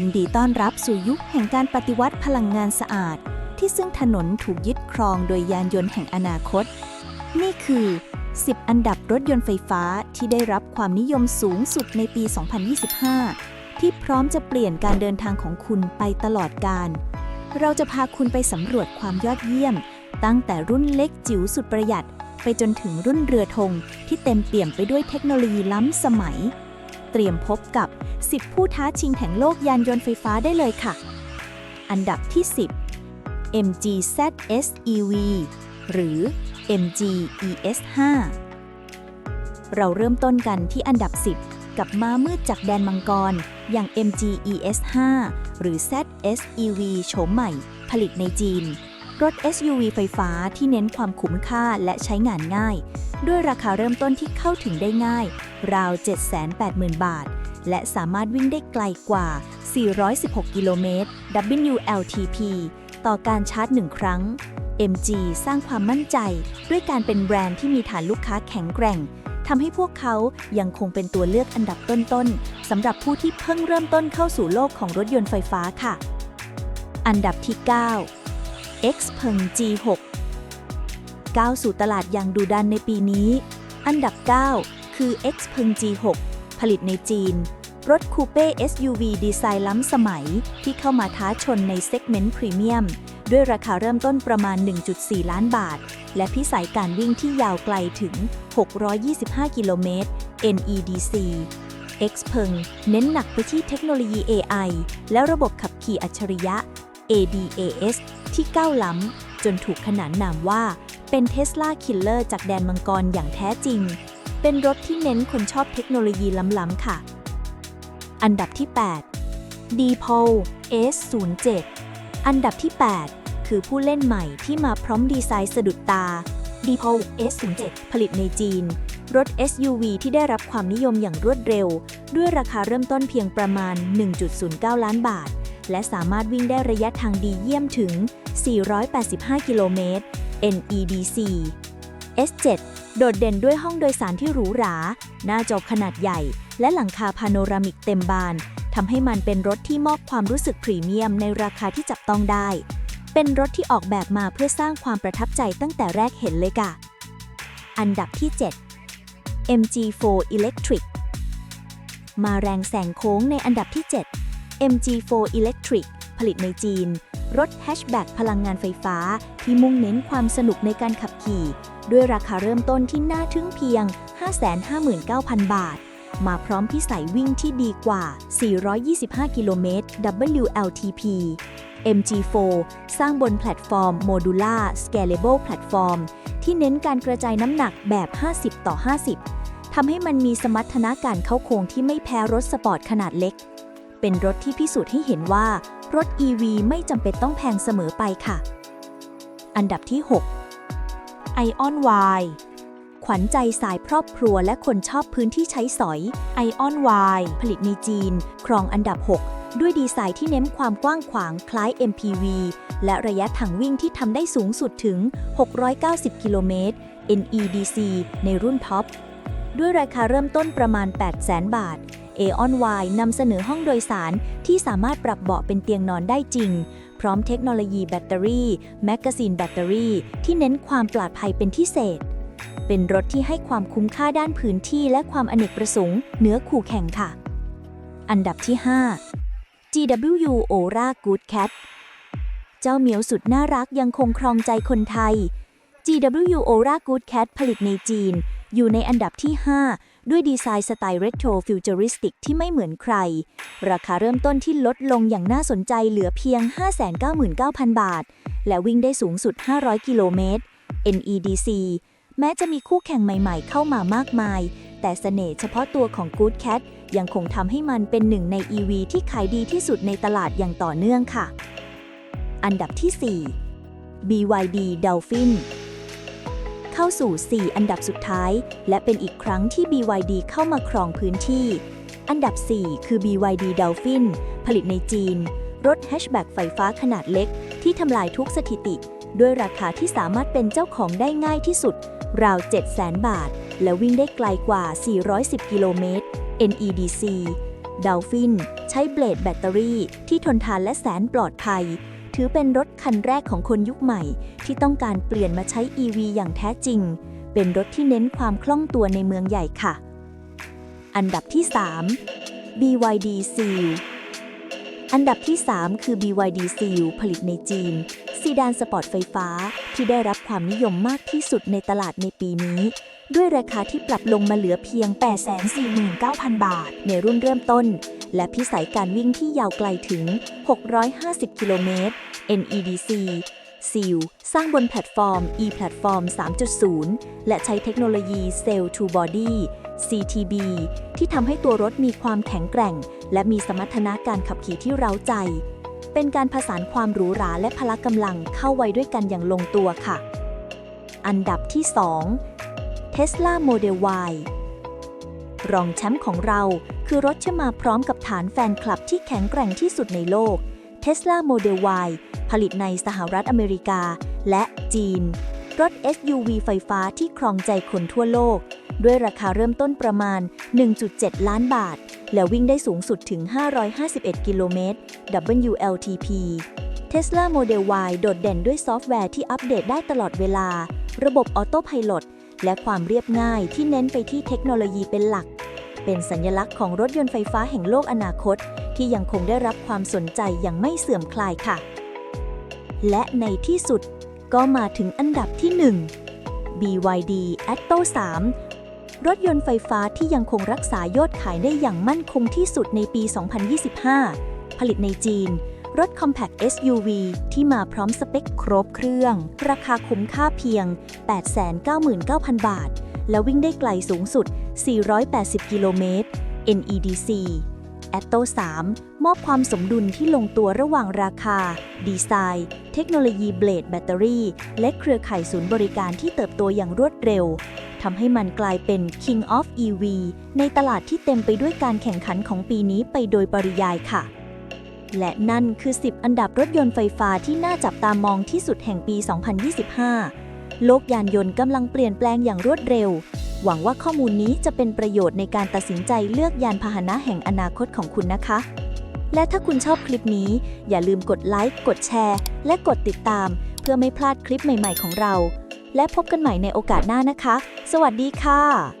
ยินดีต้อนรับสู่ยุคแห่งการปฏิวัติพลังงานสะอาด ที่ซึ่งถนนถูกยึดครองโดยยานยนต์แห่งอนาคต นี่คือ 10 อันดับรถยนต์ไฟฟ้าที่ได้รับความนิยมสูงสุดในปี 2025 ที่พร้อมจะเปลี่ยนการเดินทางของคุณไปตลอดกาลเราจะพาคุณไปสำรวจความยอดเยี่ยม ตั้งแต่รุ่นเล็กจิ๋วสุดประหยัด ไปจนถึงรุ่นเรือธงที่เต็มเปี่ยมไปด้วยเทคโนโลยีล้ำสมัย เตรียมพบกับ 10 ผู้ท้าชิงแห่งโลกยานยนต์ไฟฟ้าได้เลยค่ะ อันดับที่ 10 MG ZS EV หรือ MG ES5 เราเริ่มต้นกันที่อันดับ 10 กับม้ามืดจากแดนมังกร อย่าง MG ES5 หรือ ZS EV โฉมใหม่ ผลิตในจีน รถ SUV ไฟฟ้าที่เน้นความคุ้มค่าและใช้งานง่าย ด้วยราคาเริ่มต้นที่เข้าถึงได้ง่าย ราว 780,000 บาท และสามารถวิ่งได้ไกลกว่า 416 กิโลเมตร WLTP ต่อการชาร์จหนึ่งครั้ง MG สร้างความมั่นใจ ด้วยการเป็นแบรนด์ที่มีฐานลูกค้าแข็งแกร่งทำให้พวกเขายังคงเป็นตัวเลือกอันดับต้นๆสำหรับผู้ที่เพิ่งเริ่มต้นเข้าสู่โลกของรถยนต์ไฟฟ้าค่ะ อันดับที่ 9 Xpeng G6 ก้าวสู่ตลาดอย่างดุดันในปีนี้ อันดับ 9 คือ Xpeng G6 ผลิตในจีน รถคูเป้ SUV ดีไซน์ล้ำสมัย ที่เข้ามาท้าชนในเซกเมนต์พรีเมียม ด้วยราคาเริ่มต้นประมาณ 1.4 ล้านบาท และพิสัยการวิ่งที่ยาวไกลถึง 625 กิโลเมตร NEDC Xpeng เน้นหนักไปที่เทคโนโลยี AI และระบบขับขี่อัจฉริยะ ADAS ที่ก้าวล้ำจนถูกขนานนามว่า เป็น Tesla Killer จากแดนมังกรอย่างแท้จริง เป็นรถที่เน้นคนชอบเทคโนโลยีล้ำๆค่ะ อันดับที่ 8 d p o l S07 อันดับที่ 8 คือผู้เล่นใหม่ที่มาพร้อมดีไซน์สะดุดตา d p o l S07 ผลิตในจีน รถ SUV ที่ได้รับความนิยมอย่างรวดเร็ว ด้วยราคาเริ่มต้นเพียงประมาณ 1.09 ล้านบาทและสามารถวิ่งได้ระยะทางดีเยี่ยมถึง 485 กิโลเมตร NEDC S7 โดดเด่นด้วยห้องโดยสารที่หรูหรา หน้าจอขนาดใหญ่ และหลังคาพาโนรามิกเต็มบานทำให้มันเป็นรถที่มอบความรู้สึกพรีเมียมในราคาที่จับต้องได้ เป็นรถที่ออกแบบมาเพื่อสร้างความประทับใจตั้งแต่แรกเห็นเลยค่ะ อันดับที่ 7 MG4 Electric มาแรงแสงโค้งในอันดับที่ 7 MG4 Electric ผลิตในจีน รถแฮชแบ็กพลังงานไฟฟ้า ที่มุ่งเน้นความสนุกในการขับขี่ ด้วยราคาเริ่มต้นที่น่าทึ่งเพียง 559,000 บาท มาพร้อมพิสัยวิ่งที่ดีกว่า 425 กิโลเมตร WLTP MG4 สร้างบนแพลตฟอร์ม Modular Scalable Platform ที่เน้นการกระจายน้ำหนักแบบ 50 ต่อ 50 ทำให้มันมีสมรรถนะการเข้าโค้งที่ไม่แพ้รถสปอร์ตขนาดเล็ก เป็นรถที่พิสูจน์ให้เห็นว่า รถ EV ไม่จำเป็นต้องแพงเสมอไปค่ะ อันดับที่ 6 Ion Y ขวัญใจสายครอบครัวและคนชอบพื้นที่ใช้สอย Ion Y ผลิตในจีน ครองอันดับ 6 ด้วยดีไซน์ที่เน้นความกว้างขวางคล้าย MPV และระยะทางวิ่งที่ทำได้สูงสุดถึง 690 กิโลเมตร NEDC ในรุ่นท็อป ด้วยราคาเริ่มต้นประมาณ 800,000 บาท a o n Y นำเสนอห้องโดยสารที่สามารถปรับเบาะเป็นเตียงนอนได้จริง พร้อมเทคโนโลยีแบตเตอรี่แมกกาซีนแบตเตอรี่ที่เน้นความปลอดภัยเป็นพิเศษ เป็นรถที่ให้ความคุ้มค่าด้านพื้นที่และความอเนกประสงค์เหนือคู่แข่งค่ะ อันดับที่ 5 GW Ora Good Cat เจ้าเหมียวสุดน่ารักยังคงครองใจคนไทย GW Ora Good Cat ผลิตในจีน อยู่ในอันดับที่ 5 ด้วยดีไซน์สไตล์เรโทรฟิวเจอริสติกที่ไม่เหมือนใคร ราคาเริ่มต้นที่ลดลงอย่างน่าสนใจเหลือเพียง 599,000 บาท และวิ่งได้สูงสุด 500 กิโลเมตร NEDC แม้จะมีคู่แข่งใหม่ๆเข้ามามากมาย แต่เสน่ห์เฉพาะตัวของ Good Cat ยังคงทำให้มันเป็นหนึ่งใน EV ที่ขายดีที่สุดในตลาดอย่างต่อเนื่องค่ะ อันดับที่ 4 BYD Dolphin เข้าสู่ 4 อันดับสุดท้าย และเป็นอีกครั้งที่ BYD เข้ามาครองพื้นที่ อันดับ 4 คือ BYD Dolphin ผลิตในจีน รถแฮชแบ็กไฟฟ้าขนาดเล็ก ที่ทำลายทุกสถิติ ด้วยราคาที่สามารถเป็นเจ้าของได้ง่ายที่สุด ราว 700,000 บาท และวิ่งได้ไกลกว่า 410 กิโลเมตร NEDC ด l ลฟินใช้เบลดแบตเตอรี่ที่ทนทานและแสนปลอดภัย ถือเป็นรถคันแรกของคนยุคใหม่ ที่ต้องการเปลี่ยนมาใช้ EV อย่างแท้จริง เป็นรถที่เน้นความคล่องตัวในเมืองใหญ่ค่ะ อันดับที่ 3 BYD Seal อันดับที่ 3 คือ BYD Seal ผลิตในจีน ซีดานสปอร์ตไฟฟ้าที่ได้รับความนิยมมากที่สุดในตลาดในปีนี้ ด้วยราคาที่ปรับลงมาเหลือเพียง 849,000 บาท ในรุ่นเริ่มต้น และพิสัยการวิ่งที่ยาวไกลถึง 650 กิโลเมตร NEDC Seal สร้างบนแพลตฟอร์ม e-platform 3.0 และใช้เทคโนโลยี Cell to Body CTB ที่ทำให้ตัวรถมีความแข็งแกร่ง และมีสมรรถนะการขับขี่ที่เร้าใจ เป็นการผสานความหรูหราและพละกำลังเข้าไว้ด้วยกันอย่างลงตัวค่ะ อันดับที่ 2 Tesla Model Y รองแชมป์ของเราคือรถที่มาพร้อมกับฐานแฟนคลับที่แข็งแกร่งที่สุดในโลก Tesla Model Y ผลิตในสหรัฐอเมริกา และจีน รถ SUV ไฟฟ้าที่ครองใจคนทั่วโลก ด้วยราคาเริ่มต้นประมาณ 1.7 ล้านบาท และวิ่งได้สูงสุดถึง 551 กิโลเมตร WLTP Tesla Model Y โดดเด่นด้วยซอฟต์แวร์ที่อัปเดตได้ตลอดเวลา ระบบออโต้พ l o t และความเรียบง่ายที่เน้นไปที่เทคโนโลยีเป็นหลัก เป็นสัญลักษณ์ของรถยนต์ไฟฟ้าแห่งโลกอนาคต ที่ยังคงได้รับความสนใจอย่างไม่เสื่อมคลายค่ะ และในที่สุดก็มาถึงอันดับที่ 1 BYD Atto 3 รถยนต์ไฟฟ้าที่ยังคงรักษายอดขายได้อย่างมั่นคงที่สุดในปี 2025 ผลิตในจีน รถ Compact SUV ที่มาพร้อมสเปคครบเครื่อง ราคาคุ้มค่าเพียง 899,000 บาท และวิ่งได้ไกลสูงสุด 480 กิโลเมตร NEDC Atto 3 มอบความสมดุลที่ลงตัวระหว่างราคา ดีไซน์ เทคโนโลยีเบลดแบตเตอรี่ และเครือข่ายศูนย์บริการที่เติบโตอย่างรวดเร็ว ทำให้มันกลายเป็น King of EV ในตลาดที่เต็มไปด้วยการแข่งขันของปีนี้ไปโดยปริยายค่ะ และนั่นคือ 10 อันดับรถยนต์ไฟฟ้าที่น่าจับตามองที่สุดแห่งปี 2025 โลกยานยนต์กำลังเปลี่ยนแปลงอย่างรวดเร็ว หวังว่าข้อมูลนี้จะเป็นประโยชน์ในการตัดสินใจเลือกยานพาหนะแห่งอนาคตของคุณนะคะ และถ้าคุณชอบคลิปนี้ อย่าลืมกดไลค์ กดแชร์ และกดติดตาม เพื่อไม่พลาดคลิปใหม่ ๆ ของเรา และพบกันใหม่ในโอกาสหน้านะคะ สวัสดีค่ะ